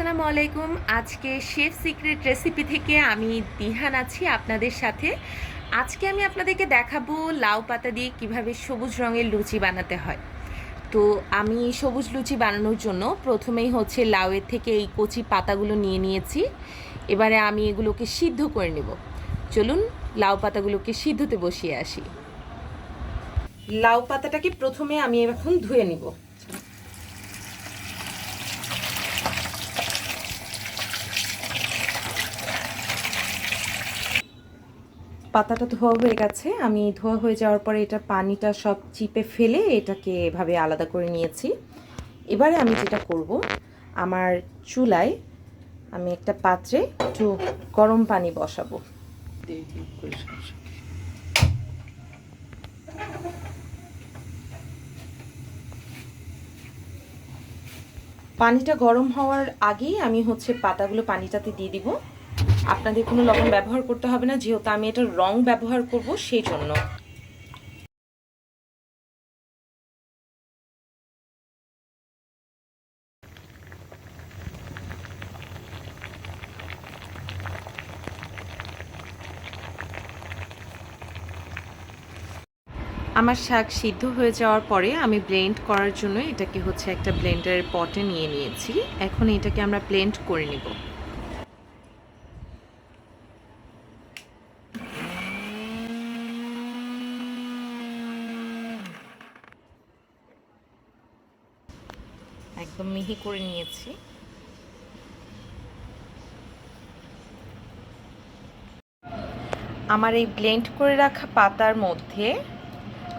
আসসালামু আলাইকুম। আজকে শেফ সিক্রেট রেসিপি থেকে আমি দিহান আছি আপনাদের সাথে। আজকে আমি আপনাদেরকে দেখাবো লাউ পাতা দিয়ে কীভাবে সবুজ রঙের লুচি বানাতে হয়। তো আমি সবুজ লুচি বানানোর জন্য প্রথমেই হচ্ছে লাউয়ের থেকে এই কচি পাতাগুলো নিয়ে নিয়েছি। এবারে আমি এগুলোকে সিদ্ধ করে নেব। চলুন লাউ পাতাগুলোকে সিদ্ধতে বসিয়ে আসি। লাউ পাতাটাকে প্রথমে আমি এখন ধুয়ে নিব। পাতাটা ধোয়া হয়ে গেছে। আমি ধোয়া হয়ে যাওয়ার পরে এটা পানিটা সব চিপে ফেলে এটাকে এভাবে আলাদা করে নিয়েছি। এবারে আমি যেটা করব, আমার চুলায় আমি একটা পাত্রে একটু গরম পানি বসাবো। পানিটা গরম হওয়ার আগেই আমি হচ্ছে পাতাগুলো পানিটাতে দিয়ে দিব। আপনাদের কোনো লবণ ব্যবহার করতে হবে না, যেহেতু আমি এটা রং ব্যবহার করব সেই জন্য। আমার শাক সিদ্ধ হয়ে যাওয়ার পরে আমি ব্লেন্ড করার জন্য এটাকে হচ্ছে একটা ব্লেন্ডারের পটে নিয়ে নিয়েছি। এখন এটাকে আমরা ব্লেন্ড করে নিব। একদম মিহি করে নিয়েছি। আমার এই ব্লেন্ড করে রাখা পাতার মধ্যে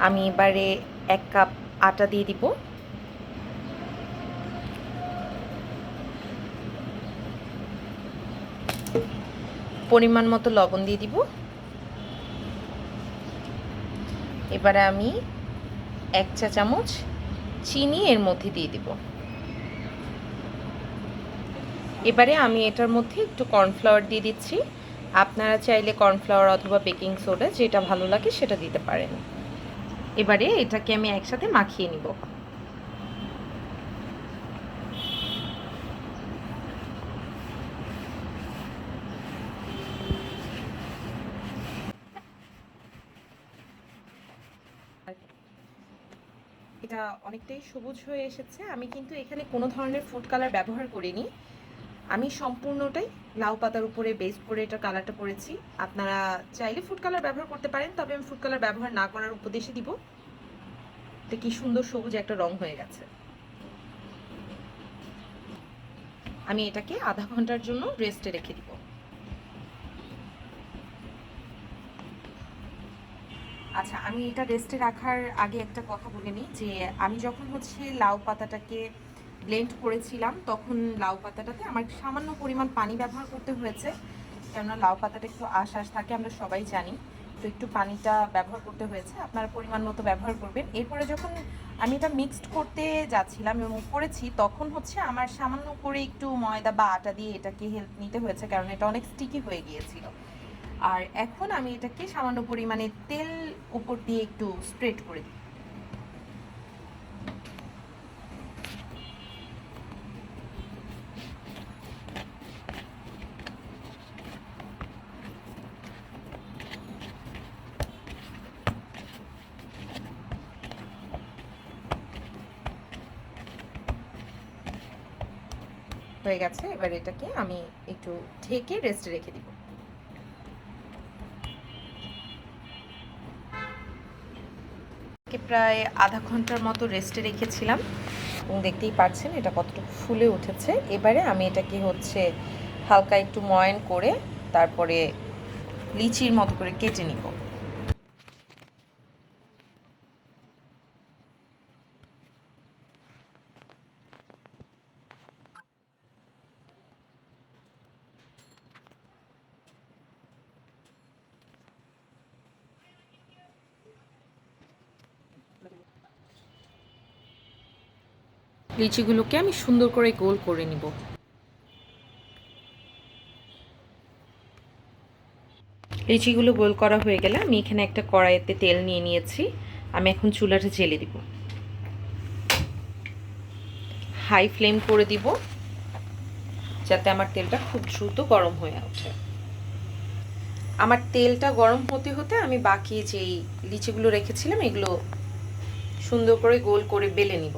আমি এবারে এক কাপ আটা দিয়ে দিব। পরিমাণ মতো লবণ দিয়ে দিব। এবারে আমি এক চা চামচ চিনি এর মধ্যে দিয়ে দিব। এবারে আমি এটার মধ্যে একটু কর্নফ্লাওয়ার দিয়ে দিচ্ছি। আপনারা চাইলে কর্নফ্লাওয়ার অথবা বেকিং সোডা যেটা ভালো লাগে সেটা দিতে পারেন। এবারে এটাকে আমি একসাথে মাখিয়ে নিব। এটা অনেকটাই সবুজ হয়ে এসেছে। আমি কিন্তু এখানে কোনো ধরনের ফুড কালার ব্যবহার করিনি। আমি সম্পূর্ণটাই লাউ পাতার উপরে বেস করে এটা কালারটা করেছি আপনারা চাইলে ফুড কালার ব্যবহার করতে পারেন, তবে আমি ফুড কালার ব্যবহার না করার উপদেশে দিব। এটা কি সুন্দর সবুজ একটা রং হয়ে গেছে। আমি এটাকে আধা ঘণ্টার জন্য রেস্টে রেখে দিব। আচ্ছা আমি এটা রেস্টে রাখার আগে একটা কথা বলে নিই যে, আমি যখন হচ্ছে লাউ পাতাটাকে ব্লেন্ড করেছিলাম, তখন লাউ পাতাটাতে আমার সামান্য পরিমাণ পানি ব্যবহার করতে হয়েছে। কেননা লাউ পাতাটা একটু আশ আশ থাকে, আমরা সবাই জানি। তো একটু পানিটা ব্যবহার করতে হয়েছে, আপনারা পরিমাণ মতো ব্যবহার করবেন। এরপরে যখন আমি এটা মিক্সড করতে যাচ্ছিলাম এবং করেছি, তখন হচ্ছে আমার সামান্য করে একটু ময়দা বা আটা দিয়ে এটাকে হেল্প নিতে হয়েছে, কারণ এটা অনেক স্টিকি হয়ে গিয়েছিল। আর এখন আমি এটাকে সামান্য পরিমাণে তেল উপর দিয়ে একটু স্প্রেড করে দিই হয়ে গেছে, এবার এটাকে আমি একটু ঢেকে রেস্টে রেখে দিব। প্রায় আধা ঘণ্টার মতো রেস্টে রেখেছিলাম। এবং দেখতেই পাচ্ছেন এটা কতটুকু ফুলে উঠেছে। এবারে আমি এটাকে হচ্ছে হালকা একটু ময়ন করে তারপরে লিচির মতো করে কেটে নিব। লিচিগুলোকে আমি সুন্দর করে গোল করে নিব। লিচিগুলো গোল করা হয়ে গেলে আমি এখানে একটা কড়াইতে তেল নিয়ে নিয়েছি। আমি এখন চুলাটা জেলে দিব। হাই ফ্লেম করে দিব, যাতে আমার তেলটা খুব দ্রুত গরম হয়ে ওঠে। আমার তেলটা গরম হতে হতে আমি বাকি যেই লিচিগুলো রেখেছিলাম, এগুলো সুন্দর করে গোল করে বেলে নিব।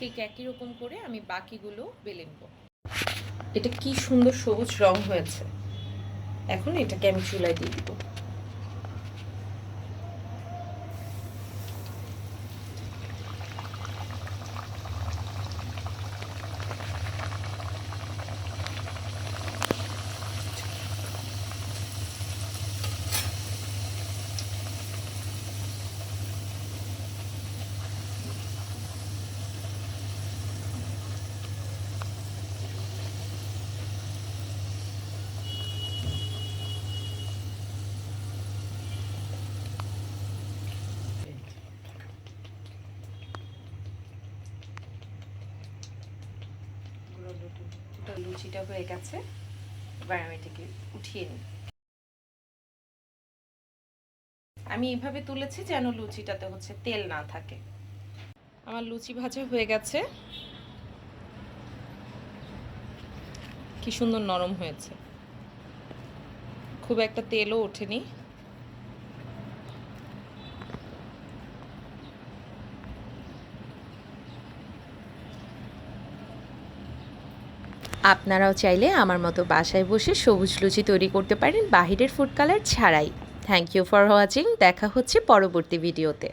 ঠিক একই রকম করে আমি বাকিগুলো বেলে নেব। এটা কি সুন্দর সবুজ রং হয়েছে। এখন এটাকে আমি চুলায় দিয়ে দিব। লুচিটা হয়ে গেছে। এবার আমি এটাকে উঠিয়ে নিই। আমি এইভাবে তুলেছি যেন লুচিটাতে হচ্ছে তেল না থাকে। আমার লুচি ভাজা হয়ে গেছে। কি সুন্দর নরম হয়েছে। খুব একটা তেলও ওঠেনি। আপনারাও চাইলে আমার মতো বাসায় বসে সবুজ লুচি তৈরি করতে পারেন বাহিরের ফুড কালার ছাড়াই। থ্যাংক ইউ ফর ওয়াচিং দেখা হচ্ছে পরবর্তী ভিডিওতে